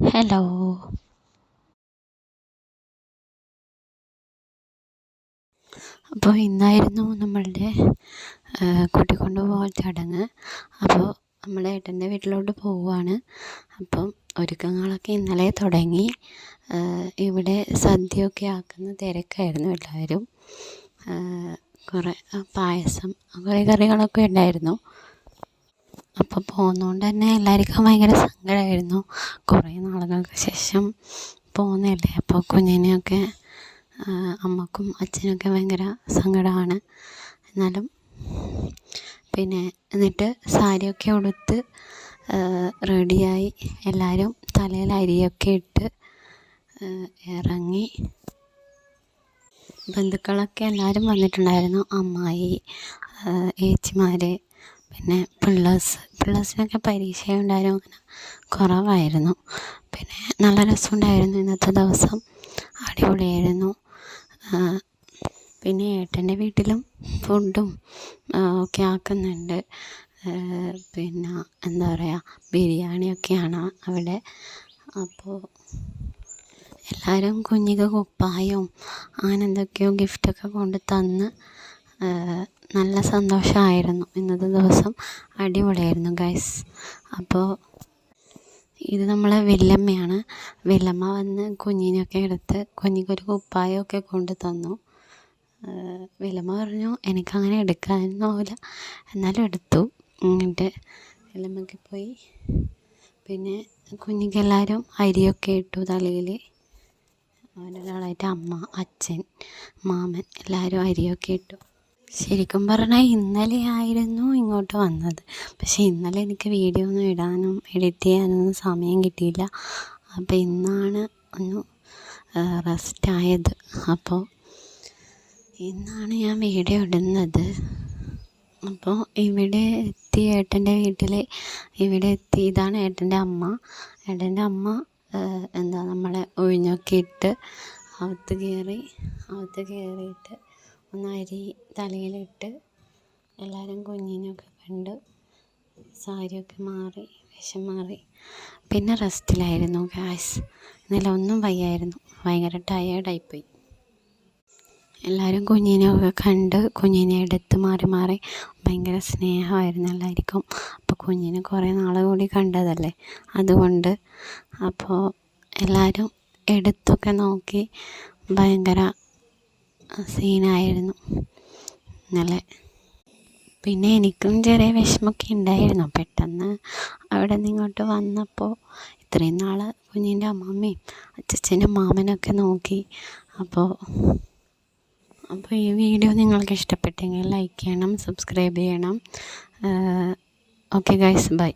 Hello അപ്പോൾ ഇന്നായിരുന്നു നമ്മളുടെ കൂട്ടിക്കൊണ്ടുപോകൽ ചടങ്ങ്. അപ്പോൾ നമ്മൾ ഏട്ടന്റെ വീട്ടിലോട്ട് പോവുകയാണ് അപ്പം ഒരുക്കങ്ങളൊക്കെ ഇന്നലെ തുടങ്ങി. ഇവിടെ സദ്യയൊക്കെ ആക്കുന്ന തിരക്കായിരുന്നു എല്ലാവരും. കുറേ പായസം കുറേ കറികളൊക്കെ ഉണ്ടായിരുന്നു. അപ്പോൾ പോകുന്നതുകൊണ്ട് തന്നെ എല്ലാവർക്കും ഭയങ്കര സങ്കടമായിരുന്നു കുറേ നാളുകൾക്ക് ശേഷം പോകുന്നതല്ലേ അപ്പോൾ കുഞ്ഞിനെയൊക്കെ അമ്മക്കും അച്ഛനൊക്കെ ഭയങ്കര സങ്കടമാണ് എന്നാലും പിന്നെ എന്നിട്ട് സാരിയൊക്കെ ഉടുത്ത് റെഡിയായി എല്ലാവരും തലയിൽ അരിയൊക്കെ ഇട്ട് ഇറങ്ങി ബന്ധുക്കളൊക്കെ എല്ലാവരും വന്നിട്ടുണ്ടായിരുന്നു. അമ്മായി ഏച്ചിമാർ പിന്നെ പിള്ളേഴ്സ് പിള്ളേഴ്സിനൊക്കെ പരീക്ഷയുണ്ടായിരുന്നു അങ്ങനെ കുറവായിരുന്നു. പിന്നെ നല്ല രസമുണ്ടായിരുന്നു ഇന്നത്തെ ദിവസം. അടിപൊളിയായിരുന്നു. പിന്നെ ഏട്ടന്റെ വീട്ടിലും ഫുഡും ഒക്കെ ആക്കുന്നുണ്ട്. പിന്നെ എന്താ പറയുക ബിരിയാണിയൊക്കെയാണ് അവിടെ. അപ്പോൾ എല്ലാവരും കുഞ്ഞിക്ക് കുപ്പായവും അങ്ങനെ എന്തൊക്കെയോ ഗിഫ്റ്റൊക്കെ കൊണ്ട് തന്ന് നല്ല സന്തോഷമായിരുന്നു ഇന്നത്തെ ദിവസം. അടിപൊളിയായിരുന്നു ഗൈസ് അപ്പോൾ ഇത് നമ്മളെ വെല്ലമ്മയാണ് വെല്ലമ്മ വന്ന് കുഞ്ഞിനെയൊക്കെ എടുത്ത് കുഞ്ഞിക്കൊരു കുപ്പായമൊക്കെ കൊണ്ട് തന്നു. വെല്ലമ്മ പറഞ്ഞു എനിക്കങ്ങനെ എടുക്കാനൊന്നുമില്ല എന്നാലും എടുത്തു. എന്നിട്ട് വെല്ലമ്മയ്ക്ക് പോയി. പിന്നെ കുഞ്ഞിക്കെല്ലാവരും അരിയൊക്കെ ഇട്ടു തലയിൽ അവനൊരാളായിട്ട് അമ്മ അച്ഛൻ മാമൻ എല്ലാവരും അരിയൊക്കെ ഇട്ടു. ശരിക്കും പറഞ്ഞാൽ ഇന്നലെ ആയിരുന്നു ഇങ്ങോട്ട് വന്നത്. പക്ഷേ ഇന്നലെ എനിക്ക് വീഡിയോ ഒന്നും ഇടാനും എഡിറ്റ് ചെയ്യാനൊന്നും സമയം കിട്ടിയില്ല. അപ്പോൾ ഇന്നാണ് ഒന്ന് റെസ്റ്റ് ആയത്. അപ്പോൾ ഇന്നാണ് ഞാൻ വീഡിയോ ഇടുന്നത്. അപ്പോൾ ഇവിടെ എത്തി ഏട്ടന്റെ വീട്ടിൽ ഇവിടെ എത്തി ഇതാണ് ഏട്ടന്റെ അമ്മ. ഏട്ടന്റെ അമ്മ എന്താ നമ്മളെ ഒഴിഞ്ഞൊക്കെ ഇട്ട് അകത്ത് കയറി അകത്ത് കയറിയിട്ട് ഒന്ന് അരി തലയിലിട്ട് എല്ലാവരും കുഞ്ഞിനെയൊക്കെ കണ്ട് സാരിയൊക്കെ മാറി വിഷം മാറി. പിന്നെ റെസ്റ്റിലായിരുന്നു ഗ്യാസ് ഇന്നലെ ഒന്നും വയ്യായിരുന്നു. ഭയങ്കര ടയേർഡായിപ്പോയി എല്ലാവരും കുഞ്ഞിനെയൊക്കെ കണ്ട് കുഞ്ഞിനെ എടുത്ത് മാറി മാറി ഭയങ്കര സ്നേഹമായിരുന്നു എല്ലാവർക്കും. അപ്പോൾ കുഞ്ഞിനെ കുറേ നാൾ കൂടി കണ്ടതല്ലേ? അതുകൊണ്ട് അപ്പോൾ എല്ലാവരും എടുത്തൊക്കെ നോക്കി ഭയങ്കര സീനായിരുന്നു. നല്ല പിന്നെ എനിക്കും ചെറിയ വിഷമമൊക്കെ ഉണ്ടായിരുന്നു. പെട്ടെന്ന് അവിടെ നിന്ന് ഇങ്ങോട്ട് വന്നപ്പോൾ ഇത്രയും നാൾ കുഞ്ഞിന്റെ അമ്മമ്മയും അച്ഛച്ചനും മാമനൊക്കെ നോക്കി. അപ്പോൾ അപ്പോൾ ഈ വീഡിയോ നിങ്ങൾക്ക് ഇഷ്ടപ്പെട്ടെങ്കിൽ ലൈക്ക് ചെയ്യണം സബ്സ്ക്രൈബ് ചെയ്യണം. Okay guys bye